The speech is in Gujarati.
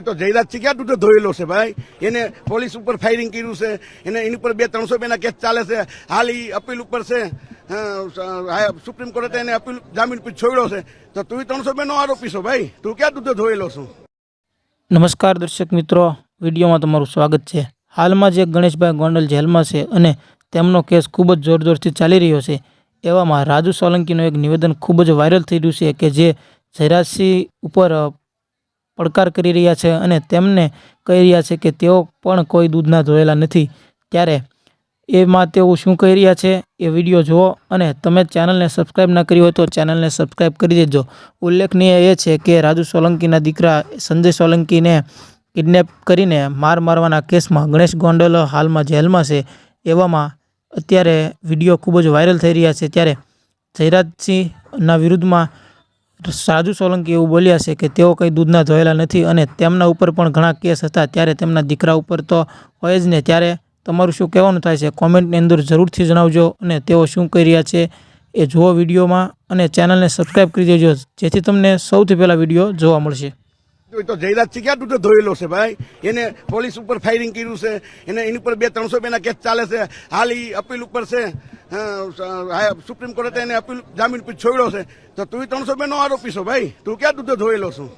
તો જયરાજથી ક્યાં તૂટે ધોયેલો છે ભાઈ? એને પોલીસ ઉપર ફાયરિંગ કર્યું છે. એને એની ઉપર બે ત્રણસો બેના કેસ ચાલે છે. હાલ એ અપીલ ઉપર છે. સુપ્રીમ કોર્ટે એને અપીલ, જામીન પર છોડ્યો છે. તો તું ત્રણસો બેનો આરોપી છો ભાઈ? તું ક્યાં તૂટે ધોયેલો છું? નમસ્કાર દર્શક મિત્રો. વિડીયોમાં તમારું સ્વાગત છે. હાલમાં જે ગણેશભાઈ ગોંડલ જેલમાં છે અને તેમનો કેસ ખૂબ જ જોરજોરથી ચાલી રહ્યો છે, એવામાં રાજુ સોલંકીનું એક નિવેદન ખૂબ જ વાયરલ થઈ રહ્યું છે કે જે જયરાજસિંહ ઉપર પડકાર કરી રહ્યા છે અને તેમને કહી રહ્યા છે કે તેઓ પણ કોઈ દૂધના ધોયેલા નથી. ત્યારે એમાં તેઓ શું કહી રહ્યા છે એ વીડિયો જુઓ અને તમે ચેનલને સબસ્ક્રાઈબ ના કરી હોય તો ચેનલને સબસ્ક્રાઈબ કરી દેજો. ઉલ્લેખનીય એ છે કે રાજુ સોલંકીના દીકરા સંજય સોલંકીને કિડનેપ કરીને માર મારવાના કેસમાં ગણેશ ગોંડલ હાલમાં જેલમાં છે એવામાં અત્યારે વીડિયો ખૂબ જ વાયરલ થઈ રહ્યા છે. ત્યારે જયરાજસિંહના વિરુદ્ધમાં રાજુ સોલંકી એવું બોલ્યા છે કે તેઓ કંઈ દૂધના ધોયેલા નથી અને તેમના ઉપર પણ ઘણા કેસ હતા ત્યારે તેમના દીકરા ઉપર તો હોય જ ને. ત્યારે તમારું શું કહેવાનું થાય છે? કોમેન્ટની અંદર જરૂરથી જણાવજો અને તેઓ શું કરી રહ્યા છે એ જુઓ વિડીયોમાં અને ચેનલને સબસ્ક્રાઈબ કરી દેજો, જેથી તમને સૌથી પહેલાં વીડિયો જોવા મળશે. તો જયરાજથી ક્યાં તૂટે ધોયેલો છે ભાઈ? એને પોલીસ ઉપર ફાયરિંગ કર્યું છે, એને એની ઉપર બે ત્રણસો બેના કેસ ચાલે છે, હાલ એ અપીલ ઉપર છે. સુપ્રીમ કોર્ટે એને અપીલ જામીન છોડ્યો છે. તો તું ત્રણસો બેનો આરોપી છો ભાઈ. તું ક્યાં દૂધો ધોયેલો છું?